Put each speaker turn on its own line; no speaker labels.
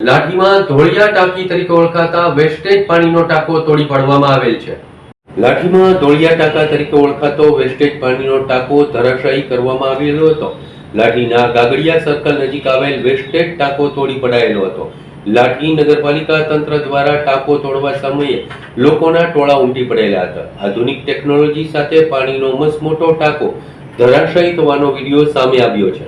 લાઠીમાં ધોળિયા ટાંકી તરીકે ઓળખાતા વેસ્ટેજ પાણીનો ટાંકો તોડી પાડવામાં આવેલ છે. લાઠીમાં ધોળિયા ટાંકા તરીકે ઓળખાતો વેસ્ટેજ પાણીનો ટાંકો ધરાશાયી કરવામાં આવેલો હતો. લાઠીના ગાગડિયા સર્કલ નજીક આવેલ વેસ્ટેજ ટાંકો તોડી પડાયેલો હતો. લાઠી નગરપાલિકા તંત્ર દ્વારા ટાંકો તોડવા સમયે લોકોના ટોળા ઉમટી પડેલા હતા. આધુનિક ટેકનોલોજી સાથે પાણીનો મસમોટો ટાંકો ધરાશાયી થવાનો વીડિયો સામે આવ્યો છે.